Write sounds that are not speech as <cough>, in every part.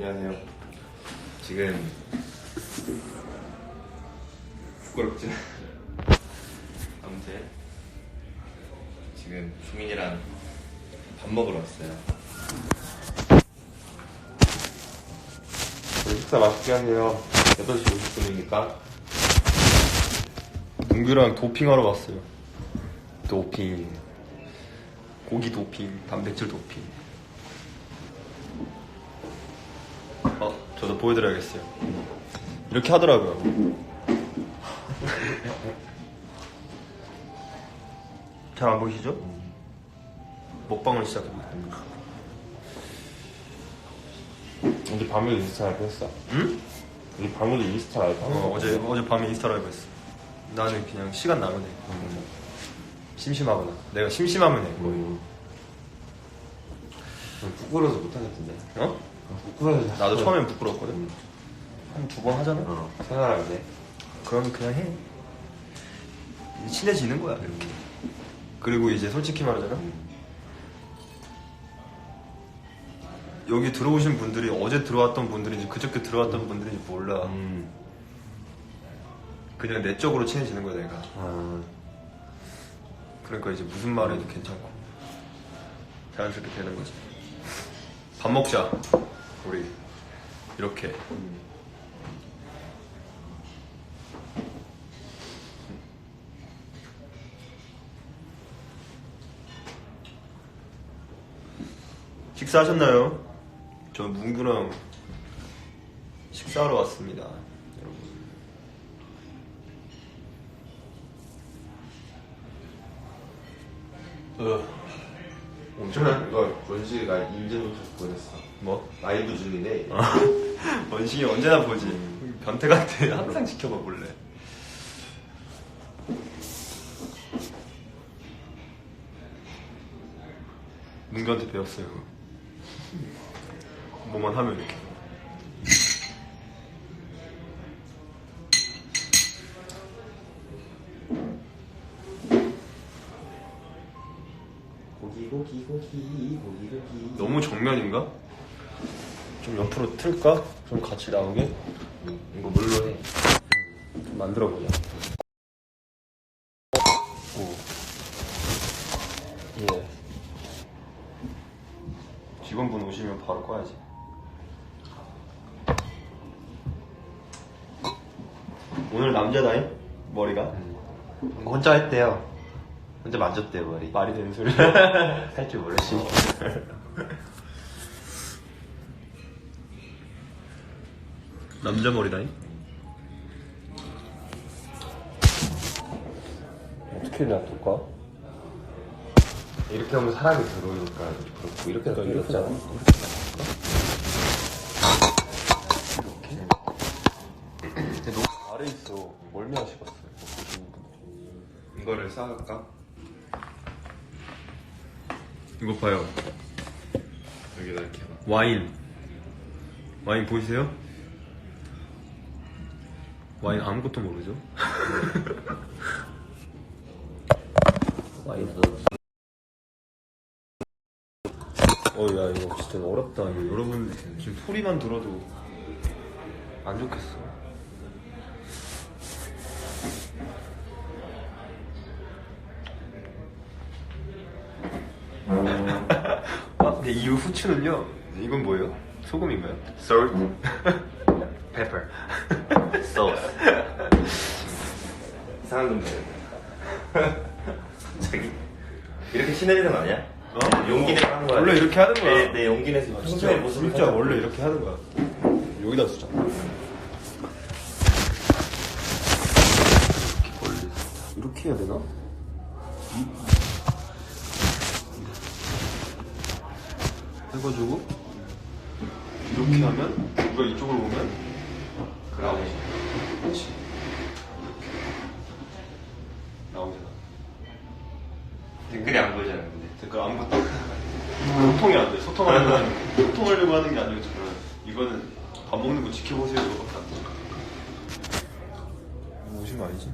안녕하세요. 지금 부끄럽지? 아무튼 지금 수민이랑 밥 먹으러 왔어요. 네, 식사 맛있게 하세요. 8시 50분이니까. 문규랑 도핑하러 왔어요. 도핑. 고기 도핑, 단백질 도핑. 어, 저도 보여드려야겠어요. 이렇게 하더라고요. 잘 안 보이시죠? 먹방을 시작합니다. 어제 밤에도 인스타 라이브 했어. 응? 어제 밤에도 인스타 라이브 한 어, 거. 어제 어제 밤에 인스타 라이브 했어. 나는 그냥 시간 나면 해. 심심하거나. 내가 심심하면 해. 거의. 음. 좀 부끄러워서 못하겠던데. 어? 부끄러워서. 나도 처음엔 부끄럽거든. 한 두 번 하잖아. 어, 때. 그러면 그냥 해. 이제 친해지는 거야. 이렇게. 그리고 이제 솔직히 말하자면 여기 들어오신 분들이 어제 들어왔던 분들인지 그저께 들어왔던 분들인지 몰라. 음. 그냥 내적으로 친해지는 거야 내가. 아, 그러니까 이제 무슨 말 해도 괜찮고 자연스럽게 되는 거지. 밥 먹자. 우리 이렇게. 식사하셨나요? 저 문구랑 식사하러 왔습니다. 여러분. 엄청난 이거 원식이가 인증 보냈어. 뭐? 라이브 중인데. 원식이 언제나 보지. 변태 같아. 항상 지켜봐 볼래. 문규한테 배웠어요. 뭐만 하면 이렇게. 고기 고 기 고 기 고기 고기. 너무 정면인가? 좀 옆으로 틀까? 좀 같이 나오게? 음, 이거 물로 해. 만들어 보자. 오. 예. 직원분 오시면 바로 꺼야지. 오늘 남자다잉? 머리가? 혼자 했대요. 혼자 만졌대요 머리. 말이 되는 소리. <laughs> 할 줄 모르시. <laughs> 남자 머리다잉? 어떻게 놔둘까? 이렇게 하면 사람이 들어오니까 그렇고 이렇게 더 이렇게 이렇잖아. 근데 너무 아래 있어. 분들이. 이거를 쌓을까? 이거 봐요. 여기다 이렇게. 와인. 와인 보이세요? 와인 아무것도 모르죠? <laughs> 와인. 어, 야, 이거 진짜 어렵다. 이거 여러분, 지금 소리만 들어도 안 좋겠어. 아, 근데 이 후추는요? 이건 뭐예요? 소금인가요? Salt, pepper, sauce. <laughs> 이상한 놈들. <laughs> 자기 이렇게 시내리는 거 아니야? 어? 용기 내서 하는 거야. 원래 이렇게 하는 거야. 내, 내 용기 내서 평소의 모습을 진짜 하자고. 원래 이렇게 하는 거야. 여기다 쓰자. 이렇게 해야 되나? 해가지고 이렇게 하면 우리가 이쪽으로 오면 나오지. 그렇지. 이렇게 나오잖아. 댓글이 안 보이잖아 근데. 댓글 아무것도 소통이 안 돼. 소통하려면 소통하려고 하는 게 아니고 저는 이거는 밥 먹는 거 지켜보세요 이거밖에 안 돼. 거 아니지?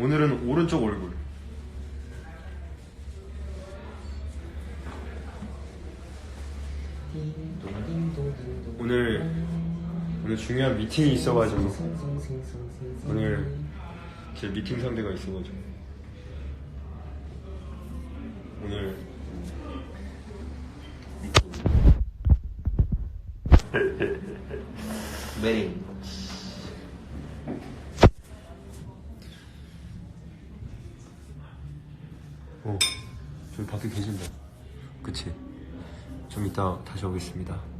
오늘은 오른쪽 얼굴. 오늘 오늘 중요한 미팅이 있어가지고 오늘 제 미팅 상대가 있어가지고 오늘 메리 어, 저기 밖에 계신다. 그치? 좀 이따 다시 오겠습니다.